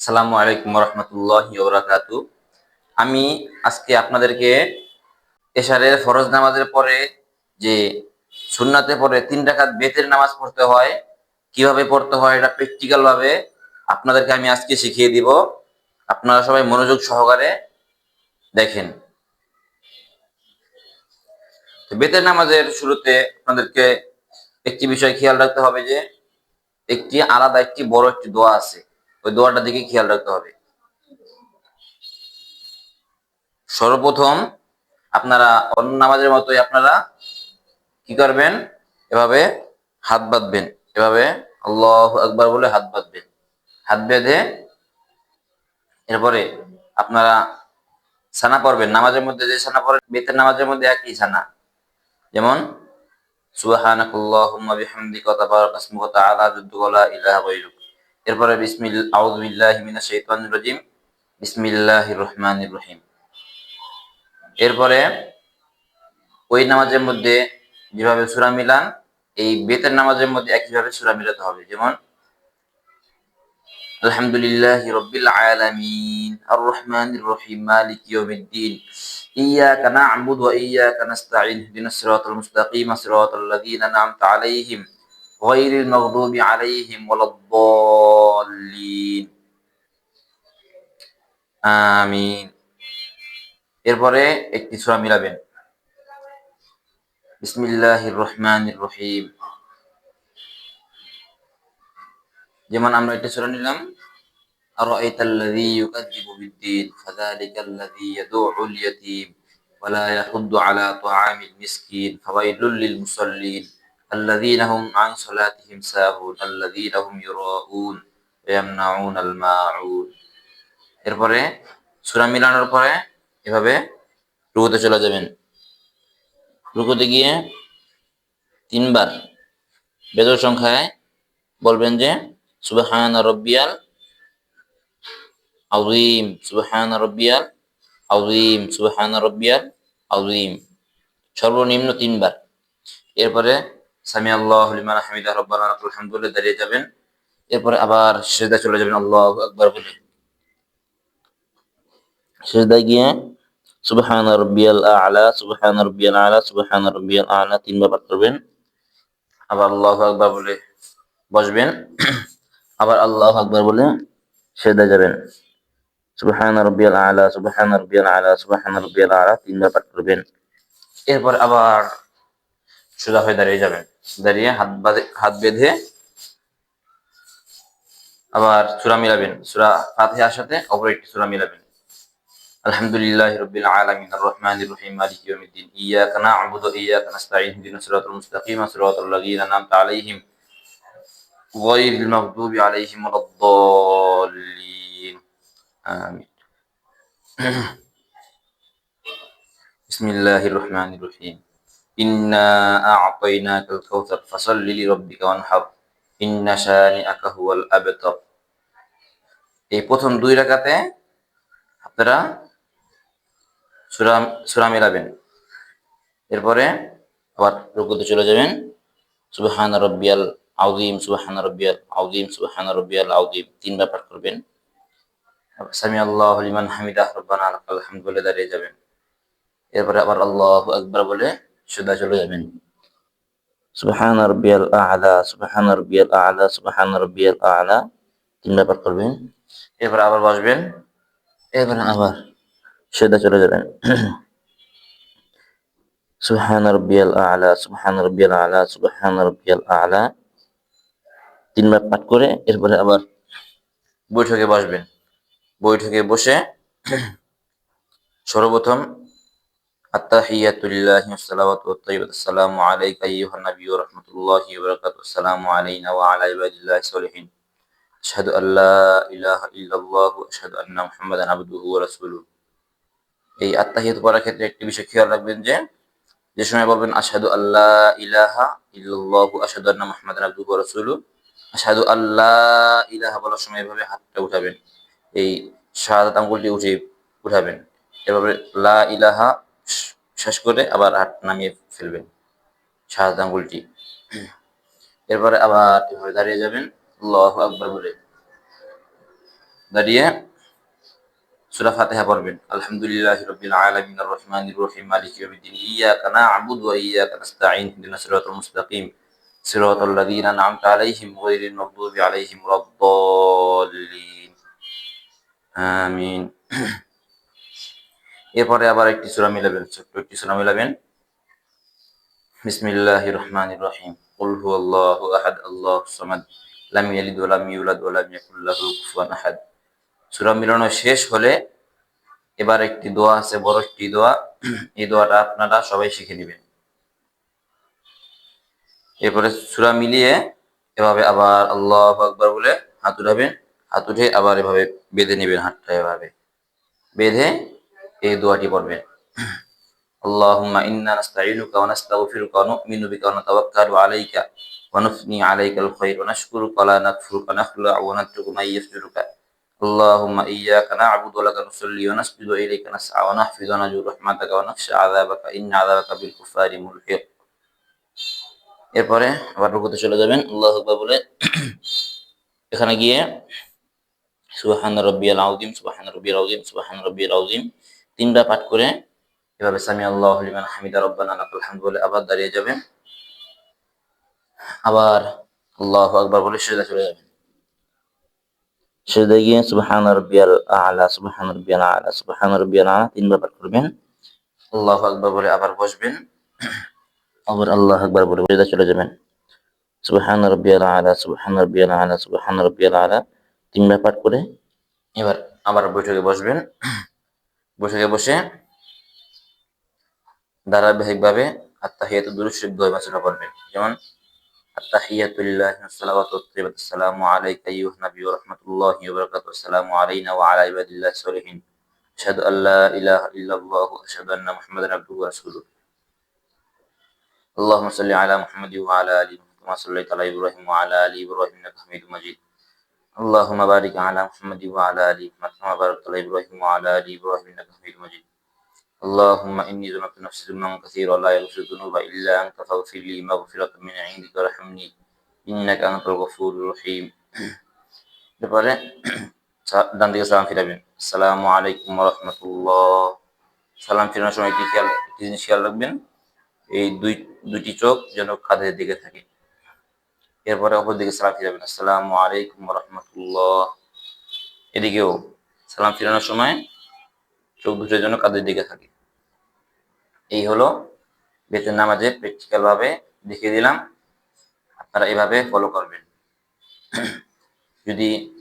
আসসালামু আলাইকুম রহমতুল্লাহ বরাকাতু আমি আজকে আপনাদেরকে এশারের ফরজ নামাজের পরে যে সুন্নাতে পরে তিন রাকাত বেতের নামাজ পড়তে হয়, কীভাবে পড়তে হয় এটা প্র্যাকটিক্যাল ভাবে আপনাদেরকে আমি আজকে শিখিয়ে দিব। আপনারা সবাই মনোযোগ সহকারে দেখেন। বেতের নামাজের শুরুতে আপনাদেরকে একটি বিষয় খেয়াল রাখতে হবে যে, একটি আলাদা, একটি বড়, একটি দোয়া আছে। ওই দোয়াটার দিকে খেয়াল রাখতে হবে। সর্বপ্রথম আপনারা অন্য নামাজের মতোই আপনারা কি করবেন? এভাবে হাত বাঁধবেন। এভাবে আল্লাহ আকবার বলে হাত বাঁধবেন। হাত বেঁধে এরপরে আপনারা ছানা পড়বেন। নামাজের মধ্যে যে সানা পড়েন বেতের নামাজের মধ্যে একই ছানা। যেমন, সুবহানাকাল্লাহুম্মা বিহামদিকা ওয়া তাবারাকা ইসমুকা ওয়া তাআলা জাদ্দুকা লা ইলাহা গায়রুক। এরপরে বিসমিল বিসমিল্লাহ রহমান এরপরে ওই নামাজের মধ্যে যেভাবে সুরা মিলান, এই বেতের নামাজের মধ্যে একইভাবে সুরা মিলাতে হবে। যেমন, আলহামদুলিল্লাহ রব্বিল আলামিন আর রহমান রহিম মালিক ইয়াউমিদ্দিন, ইয়াকা না'বুদু ওয়া ইয়াকা নাস্তাঈন, ইহদিনাস সিরাতাল মুস্তাকিম, সিরাতাল আলাইহিম, গায়রিল মাগদুবি আলাইহিম আমিন এরপরে একটি সূরা মিলাবেন বিসমিল্লাহির রহমানির রহিম যেমন আমরা একটা সূরা নিলাম أرأيت الذي يكذب بالدين فذلك الذي يدعو اليتيم ولا يحض على طعام المسكين فويل للمصلين الذين هم عن صلاتهم ساهون الذين هم يراءون ويمنعون الماعون এরপরে সূরা মিলানোর পরে এভাবে রুকুতে চলে যাবেন। রুকুতে গিয়ে তিনবার বেজর সংখ্যায় বলবেন যে সুবহান রব্বিয়াল আউজিম সুবহান রব্বিয়াল আউজিম সুবহান রব্বিয়াল আউজিম সর্বনিম্ন তিনবার। এরপরে সামি আল্লাহ হামিদা রব্বানা লাকাল দাঁড়িয়ে যাবেন। এরপরে আবার সিজদা চলে যাবেন, আল্লাহ আকবার বলে। সিজদায় গিয়ে সুবহান রব্বিয়াল আ'লা, সুবহান রব্বিয়াল আ'লা, সুবহান রব্বিয়াল আ'লা তিনবার পাঠ করবেন। আবার আল্লাহু আকবার বলে বসবেন। আবার আল্লাহু আকবার বলে সিজদায় যাবেন। সুবহান রব্বিয়াল আ'লা, সুবহান রব্বিয়াল আ'লা, সুবহান রব্বিয়াল আ'লা তিনবার পাঠ করবেন। এরপর আবার সোজা হয়ে দাঁড়িয়ে যাবেন। দাঁড়িয়ে হাত বাঁধে, হাত বেঁধে আবার সূরা মিলাবেন। সূরা ফাতিহার সাথে অপর একটি সূরা মিলাবেন। আলহামদুলিল্লাহ রবিল আলমিন রহমান রহিম মালিক ইয়াউমিদ্দিন ইয়াকা না'বুদু ওয়া ইয়াকা নাস্তাঈন ইহদিনাস সিরাতাল মুস্তাকিম সিরাতাল লাযীনা আন'আমতা আলাইহিম গায়রিল মাগদুবি আলাইহিম ওয়ালাদ-দাল্লিন আমিন বিসমিল্লাহির রহমানির রহিম ইন্না আ'তাইনাকাল কাউসার ফাসাল্লি লিরাব্বিকা ওয়ানহার ইন্না শানিআকা হুয়াল আবতার এই প্রথম দুই রাকাতে আপনারা সূরা সূরা মেলাবেন। এরপরে আবার রুকুতে চলে যাবেন। সুবহান রব্বিয়াল আউযীম সুবহান রব্বিয়াল আউযীম সুবহান রব্বিয়াল আউযীম তিনবার পাঠ করবেন। সামি আল্লাহু লিমান হামিদাহ, রব্বানা লাকাল হামদ বলে দাঁড়িয়ে যাবেন। এরপরে আবার আল্লাহু আকবার বলে সুদা চলে যাবেন। সুবহান রব্বিয়াল আ'লা, সুবহান রব্বিয়াল আ'লা, সুবহান রব্বিয়াল আ'লা। তিনবার পাঠ করবেন। এরপরে আবার বসবেন। এরপরে আবার সেদা চলে যাবেন। সুবহান রব্বিয়াল আ'লা, সুবহান রব্বিয়াল আ'লা, সুবহান রব্বিয়াল আ'লা। তিনবার পাঠ করে এরপরে আবার বৈঠকে বসবেন। বৈঠকে বসে সর্বপ্রথম আত্তাহিয়াতুলিল্লাহি ওয়াসসালাওয়াতু ওয়াত-তাইয়্যিবাতু আলাইকা আইয়ুহান নাবিয়্যু ওয়া রাহমাতুল্লাহি ওয়া বারাকাতুহু। আসসালামু আলাইনা ওয়া আলা ইবাদিল্লাহি সলিহিন। আশহাদু আল্লা ইলাহা ইল্লাল্লাহ, আশহাদু আন্না মুহাম্মাদান আবদুহু ওয়া রাসূলুহু। এই আত্তাহিয়াত পড়ার ক্ষেত্রে একটি বিষয় খেয়াল রাখবেন যে যে সময় বলবেন আসাদু আল্লাহ ইলাহা ইল্লাল্লাহু, আশহাদু আন্না মুহাম্মাদান আবদুহু ওয়া রাসূলুহু আশহাদু আল্লা ইলাহা বলার সময় এভাবে হাতটা উঠাবেন। এই শাহাদাত আঙ্গুলটি উঠে উঠাবেন। এভাবে লা ইলাহা শেষ করে আবার হাত নামিয়ে ফেলবেন শাহাদাত আঙ্গুলটি। এরপরে আবার এভাবে দাঁড়িয়ে যাবেন। আল্লাহু আকবার বলে। দাঁড়িয়ে সূরা ফাতিহা পড়বেন আলহামদুলিল্লাহি রাব্বিল আলামিন আর রহমানির রহিম মালিকি ইয়াউমিদ্দিন ইয়াকা না'বুদু ওয়া ইয়াকা নাস্তাঈন ইহদিনাস সিরাতাল মুস্তাকিম সিরাতাল লাযীনা আন'আমতা আলাইহিম গায়রিল মাগদুবি আলাইহিম ওয়ালাদ-দাল্লিন আমিন এরপরে আবার একটি সূরা মিলাবেন ছোট্ট একটি সূরা মিলাবেন বিসমিল্লাহির রহমানির রহিম কুল হুয়াল্লাহু আহাদ আল্লাহুস সামাদ লাম ইয়ালিদ ওয়া লাম ইউলাদ ওয়া লাম ইয়াকুল লাহু কুফুয়ান আহাদ সূরা মিলানো শেষ হলে এবার একটি দোয়া আছে বড় একটি দোয়া এই দোয়াটা আপনারা সবাই শিখে নেবেন এরপরে সূরা মিলিয়ে এভাবে আবার আল্লাহু আকবার বলে হাত উঠাবেন হাত উঠে আবার এভাবে বেঁধে নেবেন হাতটা এভাবে বেঁধে এই দোয়াটি পড়বেন اللهم إنا نستعينك ونستغفرك ونؤمن بك ونتوكل عليك ونثني عليك الخير ونشكرك ولا نكفرك ونخلع ونترك من يسجدك اللهم إياك نعبد ولك نصلي ونسجد إليك نسعى ونحفظ ونرجو رحمتك ونخشى عذابك إن عذابك بالكفار ملحق এরপরে আবার রুকুতে চলে যাবেন আল্লাহ আকবার বলে এখানে গিয়ে সুবহান রব্বিয়াল আউজিম সুবহান রব্বিয়াল আউজিম সুবহান রব্বিয়াল আউজিম তিনটা পাঠ করে এভাবে সামি আল্লাহ লিমান হামিদা রব্বানা লাকাল হামদ বলে আবার দাঁড়িয়ে যাবেন আবার আল্লাহু আকবার বলে সেজদা চলে যাবেন সেজদা গিয়ে সুবহান রাব্বিয়াল আ'লা সুবহান রাব্বিয়াল আ'লা সুবহান রাব্বিয়াল আ'লা তিনবার পাঠ করবেন। আল্লাহু আকবার বলে আবার বসবেন। আবার আল্লাহ আকবার বলে সেজদা চলে যাবেন। সুবহান রাব্বিয়াল আ'লা সুবহান রাব্বিয়াল আ'লা সুবহান রাব্বিয়াল আ'লা তিনবার পাঠ করে এবার আবার বৈঠকে বসবেন। বৈঠকে বসে ধারাবাহিকভাবে আত্তাহিয়াতু দুরূদ শরীফ বাসনা করবেন। যেমন التحية لله والصلاة السلام عليك أيها النبي ورحمة الله وبركاته. السلام علينا وعلى عباد الله الصالحين. أشهد أن لا إله إلا الله أشهد أن محمدا عبده ورسوله. اللهم صل على محمد وعلى آل محمد كما صليت على إبراهيم وعلى آل إبراهيم إنك حميد مجيد. اللهم بارك على محمد وعلى آل محمد كما باركت على إبراهيم وعلى آل إبراهيم إنك حميد مجيد. اللهم إني ظلمت نفسي ظلما كثيرا ولا يغفر الذنوب إلا أنت فاغفر لي مغفرة من عندك وارحمني إنك أنت الغفور الرحيم এরপরে ডান দিকে সালাম ফিরাবেন আসসালামু আলাইকুম রহমতুল্লাহ সালাম ফিরানোর সময় একটি খেয়াল একটি জিনিস খেয়াল রাখবেন এই দুই দুটি চোখ যেন কাঁধের দিকে থাকে এরপরে অপর দিকে সালাম ফিরাবেন আসসালামু আলাইকুম রহমতুল্লাহ এদিকেও সালাম ফিরানোর সময় চোখ দুটোর জন্য কাদের দিকে থাকে। এই হলো বেতন নামাজে প্র্যাকটিক্যাল ভাবে দেখিয়ে দিলাম। আপনারা এভাবে ফলো করবেন। যদি